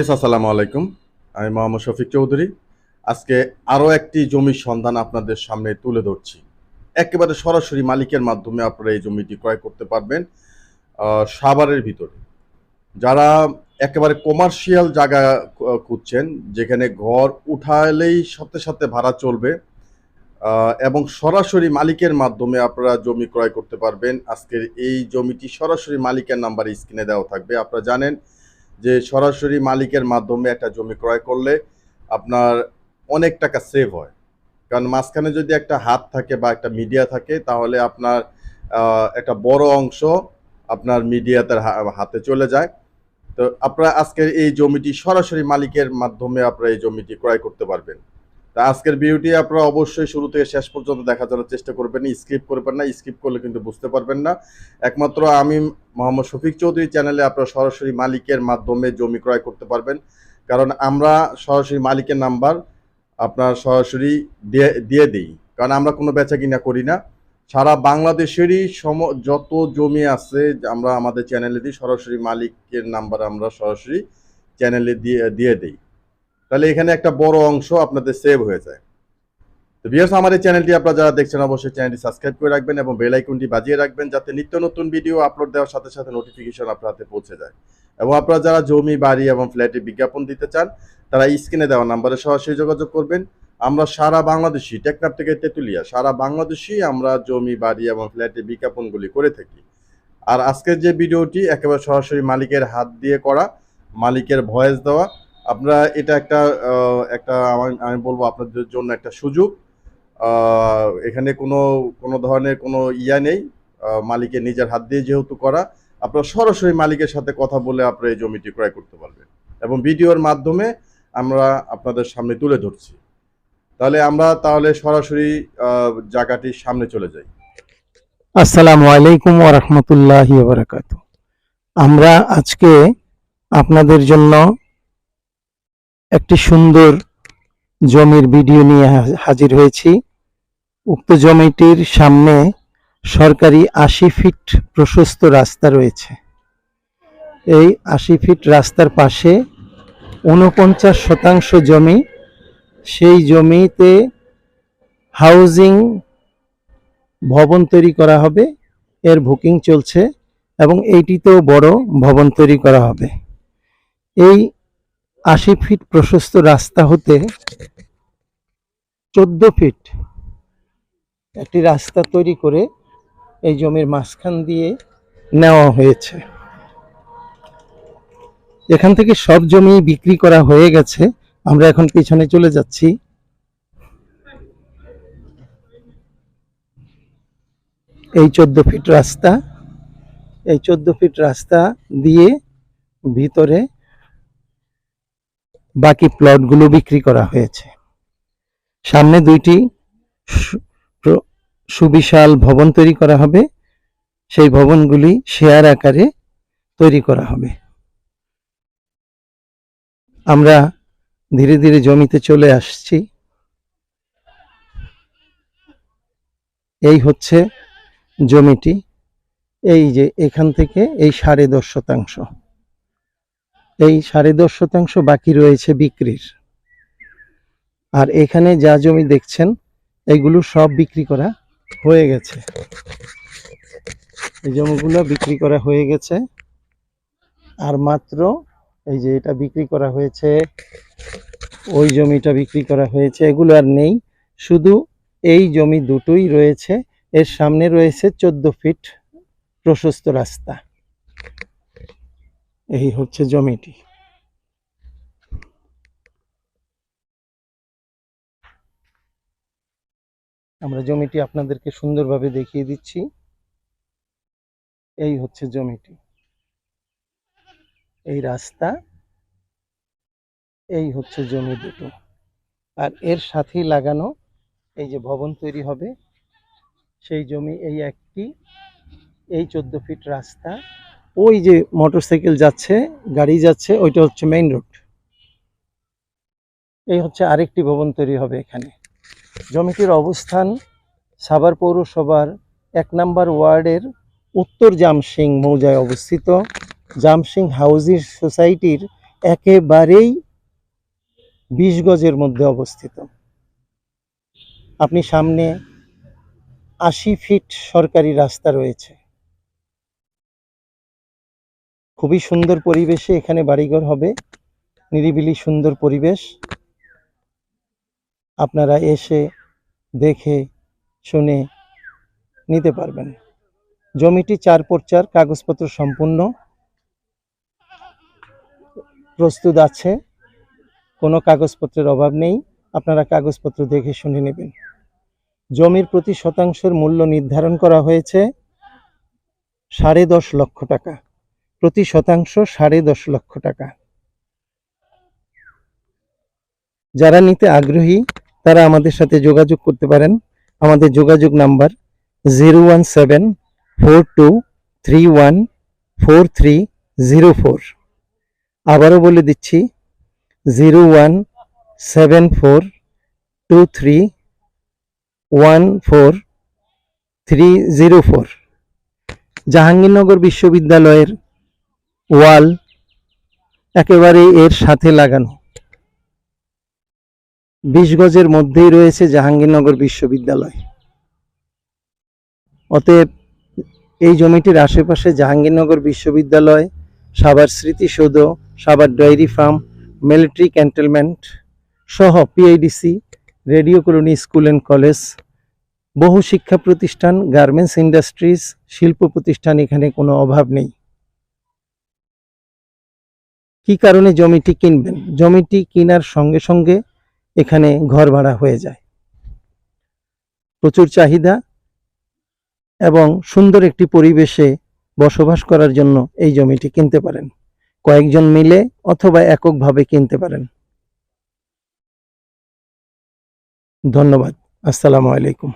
BS আসসালামু আলাইকুম। আমি মোহাম্মদ শফিক চৌধুরী। আজকে আরও একটি জমির সন্ধান আপনাদের সামনে তুলে ধরছি। একেবারে সরাসরি মালিকের মাধ্যমে আপনারা এই জমিটি ক্রয় করতে পারবেন সাভারের ভিতরে। যারা একেবারে কমার্শিয়াল জায়গা খুঁজছেন, যেখানে ঘর উঠালেই সাথে সাথে ভাড়া চলবে এবং সরাসরি মালিকের মাধ্যমে আপনারা জমি ক্রয় করতে পারবেন, আজকের এই জমিটি সরাসরি মালিকের নাম্বারে স্ক্রিনে দেওয়া থাকবে। আপনারা জানেন যে সরাসরি মালিকের মাধ্যমে একটা জমি ক্রয় করলে আপনার অনেক টাকা সেভ হয়। কারণ মাঝখানে যদি একটা হাত থাকে বা একটা মিডিয়া থাকে, তাহলে আপনার একটা বড় অংশ আপনার মিডিয়াতে হাতে চলে যায়। তো আপনারা আজকের এই জমিটি সরাসরি মালিকের মাধ্যমে আপনারা এই জমিটি ক্রয় করতে পারবেন। তা আজকের ভিডিওটি আপনারা অবশ্যই শুরু থেকে শেষ পর্যন্ত দেখা জন্য চেষ্টা করবেন স্কিপ করবেন না স্কিপ করলে কিন্তু বুঝতে পারবেন না। একমাত্র আমি মোহাম্মদ শফিক চৌধুরী চ্যানেলে আপনারা সরাসরি মালিকের মাধ্যমে জমি ক্রয় করতে পারবেন। কারণ আমরা সরাসরি মালিকের নাম্বার আপনার সরাসরি দিয়ে দিয়ে দিই। কারণ আমরা কোনো বেচা কিনা করি না। সারা বাংলাদেশেরই সম, যত জমি আছে আমরা আমাদের চ্যানেলে দিই, সরাসরি মালিকের নাম্বার আমরা সরাসরি চ্যানেলে দিয়ে দিয়ে দিই। তাহলে এখানে একটা বড় অংশ আপনাদের সেভ হয়ে যায়। তো বিয়ার্স আমার এই চ্যানেলটি আপনারা যারা দেখছেন, অবশ্যই চ্যানেলটি সাবস্ক্রাইব করে রাখবেন এবং বেল আইকনটি বাজিয়ে রাখবেন যাতে নিত্য নতুন ভিডিও আপলোড দেওয়ার সাথে সাথে নোটিফিকেশন আপনার হাতে পৌঁছে যায়। এবং আপনারা যারা জমি, বাড়ি এবং ফ্ল্যাটে বিজ্ঞাপন দিতে চান, তারা স্ক্রিনে দেওয়া নাম্বারে সরাসরি যোগাযোগ করবেন। আমরা সারা বাংলাদেশি টেকনাপ থেকে তেতুলিয়া, সারা বাংলাদেশি আমরা জমি, বাড়ি এবং ফ্ল্যাটে বিজ্ঞাপনগুলি করে থাকি। আর আজকের যে ভিডিওটি একেবারে সরাসরি মালিকের হাত দিয়ে করা, মালিকের ভয়েস দেওয়া আপনারা এটা একটা একটা আমি বলব আপনাদের জন্য একটা সুযোগ। এখানে কোনো কোনো ধরনের কোনো ইয়া নেই। মালিকের নিজের হাত দিয়ে যেহেতু করা, আপনারা সরাসরি মালিকের সাথে কথা বলে আপনারা এই জমিটি ক্রয় করতে পারবেন। এবং ভিডিওর মাধ্যমে আমরা আপনাদের সামনে তুলে ধরছি। তাহলে আমরা তাহলে সরাসরি জায়গাটির সামনে চলে যাই। আসসালামু আলাইকুম ওয়া রাহমাতুল্লাহি আমরা আজকে আপনাদের জন্য একটি সুন্দর জমির ভিডিও নিয়ে হাজির হয়েছি। উক্ত জমিটির সামনে সরকারি আশি ফিট প্রশস্ত রাস্তা রয়েছে। এই আশি ফিট রাস্তার পাশে ঊনপঞ্চাশ শতাংশ জমি, সেই জমিতে হাউজিং ভবন তৈরি করা হবে, এর বুকিং চলছে এবং এইটিতেও বড় ভবন তৈরি করা হবে। এই আশি ফিট প্রশস্ত রাস্তা হতে চোদ্দ ফিট একটি রাস্তা তৈরি করে এই জমির মাঝখান দিয়ে নেওয়া হয়েছে। এখান থেকে সব জমি বিক্রি করা হয়ে গেছে। আমরা এখন পিছনে চলে যাচ্ছি। এই চোদ্দ ফিট রাস্তা, এই চোদ্দ ফিট রাস্তা দিয়ে ভিতরে বাকি প্লটগুলো বিক্রি করা হয়েছে। সামনে দুইটি সুবিশাল ভবন তৈরি করা হবে। সেই ভবনগুলি শেয়ার আকারে তৈরি করা হবে। আমরা ধীরে ধীরে জমিতে চলে আসছি। এই হচ্ছে জমিটি। এই যে এখান থেকে এই সাড়ে দশ শতাংশ। এই সাড়ে দশ শতাংশ বাকি রয়েছে বিক্রির। আর এখানে যা জমি দেখছেন, এগুলো সব বিক্রি করা হয়ে গেছে। এই জমিগুলো বিক্রি করা হয়ে গেছে। আর মাত্র এই যে এটা বিক্রি করা হয়েছে, ওই জমিটা বিক্রি করা হয়েছে, এগুলো আর নেই। শুধু এই জমি দুটোই রয়েছে। এর সামনে রয়েছে চোদ্দ ফিট প্রশস্ত রাস্তা। এই হচ্ছে জমিটি। আমরা জমিটি আপনাদেরকে সুন্দরভাবে দেখিয়ে দিচ্ছি। এই হচ্ছে জমিটি। এই রাস্তা, এই হচ্ছে জমি দুটো। আর এর সাথেই লাগানো এই যে ভবন তৈরি হবে, সেই জমি, এই একটি, এই চোদ্দ ফিট রাস্তা ওই যে মোটরসাইকেল যাচ্ছে, গাড়ি যাচ্ছে, ওইটা হচ্ছে মেইন রোড এই হচ্ছে আরেকটি ভবন তৈরি হবে এখানে। জমিটির অবস্থান সাভার পৌরসভার এক নম্বর ওয়ার্ডের উত্তর জামসিং মৌজায় অবস্থিত। জামসিং হাউজিং সোসাইটির একেবারেই বিশ গজের মধ্যে অবস্থিত। আপনি সামনে আশি ফিট সরকারি রাস্তা রয়েছে। খুবই সুন্দর পরিবেশে এখানে বাড়িঘর হবে। নিরিবিলি সুন্দর পরিবেশ। আপনারা এসে দেখে, শুনে নিতে পারবেন। জমিটি চার চার কাগজপত্র সম্পূর্ণ। প্রস্তুত আছে। কোনো কাগজপত্রের অভাব নেই। আপনারা কাগজপত্র দেখে, শুনে নেবেন। জমির প্রতি শতাংশের মূল্য নির্ধারণ করা হয়েছে সাড়ে দশ লক্ষ টাকা। প্রতি শতাংশ সাড়ে দশ লক্ষ টাকা। যারা নিতে আগ্রহী, তারা আমাদের সাথে যোগাযোগ করতে পারেন। আমাদের যোগাযোগ number zero one seven four two three one four three zero four. আবারও বলে দিচ্ছি, zero one seven four two three one four three zero four. Jahangirnagar বিশ্ববিদ্যালয়ের ওয়াল একেবারে এর সাথে লাগানো। বিশ গজের মধ্যেই রয়েছে জাহাঙ্গীরনগর বিশ্ববিদ্যালয়। অতএব এই জমিটির আশেপাশে জাহাঙ্গীরনগর বিশ্ববিদ্যালয় সাবার স্মৃতিসৌধ Savar dairy farm, military cantonment সহ PIDC radio colony, school and college, বহু শিক্ষা প্রতিষ্ঠান, গার্মেন্টস ইন্ডাস্ট্রিজ, শিল্প প্রতিষ্ঠান এখানে কোনো অভাব নেই। কি কারণে জমিটি কিনবেন? জমিটি কেনার সঙ্গে সঙ্গে এখানে ঘর ভাড়া হয়ে যায়। প্রচুর চাহিদা এবং সুন্দর একটি পরিবেশে বসবাস করার জন্য এই জমিটি কিনতে পারেন। কয়েকজন মিলে অথবা এককভাবে কিনতে পারেন। ধন্যবাদ। আসসালামু আলাইকুম।